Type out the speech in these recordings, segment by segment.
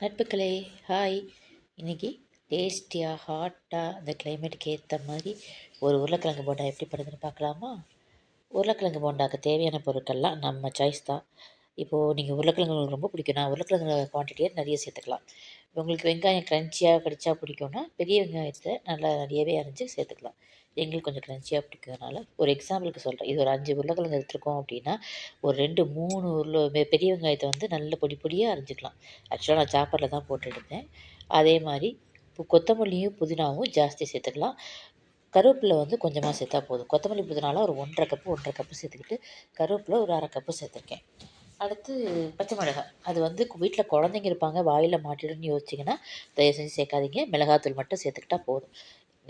நட்புகளே hi. இன்றைக்கி டேஸ்டியாக ஹாட்டாக அந்த கிளைமேட்டுக்கு ஏற்ற மாதிரி ஒரு உருளைக்கிழங்கு போண்டா எப்படி படுதுன்னு பார்க்கலாமா? உருளைக்கிழங்கு போண்டாக்கு தேவையான பொருட்கள்லாம் நம்ம சாய்ஸ் தான். இப்போது நீங்கள் உருளைக்கிழங்கு உங்களுக்கு ரொம்ப நான் உருளைக்கிழங்கு குவான்டிட்டியை நிறைய சேர்த்துக்கலாம். உங்களுக்கு வெங்காயம் க்ரன்ச்சியாக கடிச்சா பிடிக்கும்னா பெரிய வெங்காயத்தை நல்லா நிறையவே அரைஞ்சி சேர்த்துக்கலாம். எங்களுக்கு கொஞ்சம் க்ரன்ச்சியாக பிடிக்கிறதுனால ஒரு எக்ஸாம்பிளுக்கு சொல்கிறேன் இது ஒரு அஞ்சு உருளைக்கிழங்கு எடுத்துருக்கோம் அப்படின்னா ஒரு ரெண்டு மூணு உருளை பெரிய வெங்காயத்தை வந்து நல்ல பொடி பொடியாக அரைஞ்சிக்கலாம் ஆக்சுவலாக நான் சாப்பரில் தான் போட்டு எடுத்தேன் அதே மாதிரி இப்போ கொத்தமல்லியும் புதினாவும் ஜாஸ்தி சேர்த்துக்கலாம். கருவேப்பிலை வந்து கொஞ்சமாக சேர்த்தா போதும். கொத்தமல்லி புதினால ஒரு ஒன்றரை கப்பு ஒன்றரை கப்பு சேர்த்துக்கிட்டு கருவேப்பிலை ஒரு அரை கப்பு சேர்த்துருக்கேன். அடுத்து பச்சை மிளகாய். அது வந்து வீட்டில் குழந்தைங்க இருப்பாங்க வாயில் மாட்டிடும்னு யோசிச்சிங்கன்னா தயவு செஞ்சு சேர்க்காதீங்க. மிளகாத்தூள் மட்டும் சேர்த்துக்கிட்டா போதும்.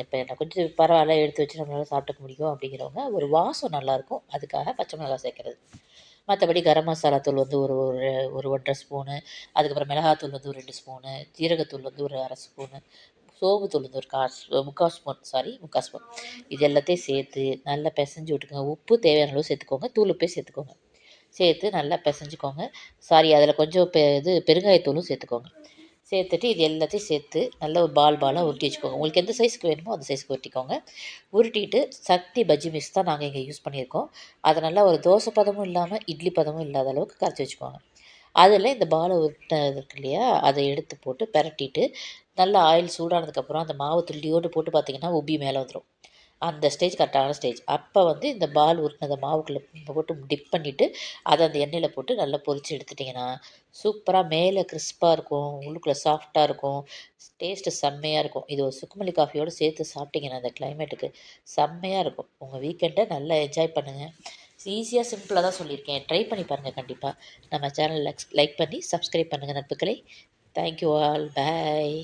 இப்போ என்ன கொஞ்சம் பரவாயில்ல எடுத்து வச்சு நம்மளால் சாப்பிட்டுக்க முடியும் அப்படிங்கிறவங்க ஒரு வாசம் நல்லாயிருக்கும் அதுக்காக பச்சை மிளகாய் சேர்க்குறது. மற்றபடி கரம் மசாலா தூள் வந்து ஒரு ஒரு ஒரு ஒன்றரை ஸ்பூனு. அதுக்கப்புறம் மிளகாத்தூள் வந்து ஒரு ரெண்டு ஸ்பூனு. ஜீரகத்தூள் வந்து ஒரு அரை ஸ்பூனு. சோம்புத்தூள் வந்து ஒரு கால் முக்கால் ஸ்பூன் சாரி முக்கால் ஸ்பூன். இது எல்லாத்தையும் சேர்த்து நல்லா பிசைஞ்சு விட்டுக்கோங்க. உப்பு தேவையான அளவு சேர்த்துக்கோங்க. தூள் உப்பே சேர்த்துக்கோங்க. சேர்த்து நல்லா பிசைஞ்சுக்கோங்க. சாரி அதில் கொஞ்சம் பெ இது பெருங்காயத்தூளும் சேர்த்துக்கோங்க. சேர்த்துட்டு இது எல்லாத்தையும் சேர்த்து நல்லா ஒரு பால் பாலாக உருட்டி வச்சுக்கோங்க. உங்களுக்கு எந்த சைஸ்க்கு வேணுமோ அந்த சைஸ்க்கு உருட்டிக்கோங்க. உருட்டிட்டு சக்தி பஜ்ஜி மிக்ஸ் தான் நாங்கள் இங்கே யூஸ் பண்ணியிருக்கோம். அதை நல்லா ஒரு தோசை பதமும் இல்லாமல் இட்லி பதமும் இல்லாத அளவுக்கு கரைச்சி வச்சுக்கோங்க. அதில் இந்த பாலை உருட்டினது இருக்கு இல்லையா அதை எடுத்து போட்டு பெரட்டிட்டு நல்லா ஆயில் சூடானதுக்கப்புறம் அந்த மாவு துள்ளியோடு போட்டு பார்த்திங்கன்னா உப்பி மேலே வந்துடும் அந்த ஸ்டேஜ் கரெக்டான ஸ்டேஜ் அப்போ வந்து இந்த பால் உருட்டினதை மாவுக்குள்ளே போட்டு டிப் பண்ணிவிட்டு அதை அந்த எண்ணெயில் போட்டு நல்லா பொரித்து எடுத்துட்டிங்கன்னா சூப்பராக மேலே கிறிஸ்பாக இருக்கும் உள்ளுக்குள்ளே சாஃப்டாக இருக்கும் டேஸ்ட்டு செம்மையாக இருக்கும். இது ஒரு சுக்குமல்லி காஃபியோடு சேர்த்து சாப்பிட்டிங்கன்னா அந்த கிளைமேட்டுக்கு செம்மையாக இருக்கும். உங்கள் வீக்கெண்டை நல்லா என்ஜாய் பண்ணுங்கள் ஈஸியாக சிம்பிளாக தான் சொல்லியிருக்கேன். ட்ரை பண்ணி பாருங்கள் கண்டிப்பாக நம்ம சேனல் லைக் பண்ணி சப்ஸ்கிரைப் பண்ணுங்கள் நட்புகளை தேங்க்யூ ஆல் பாய்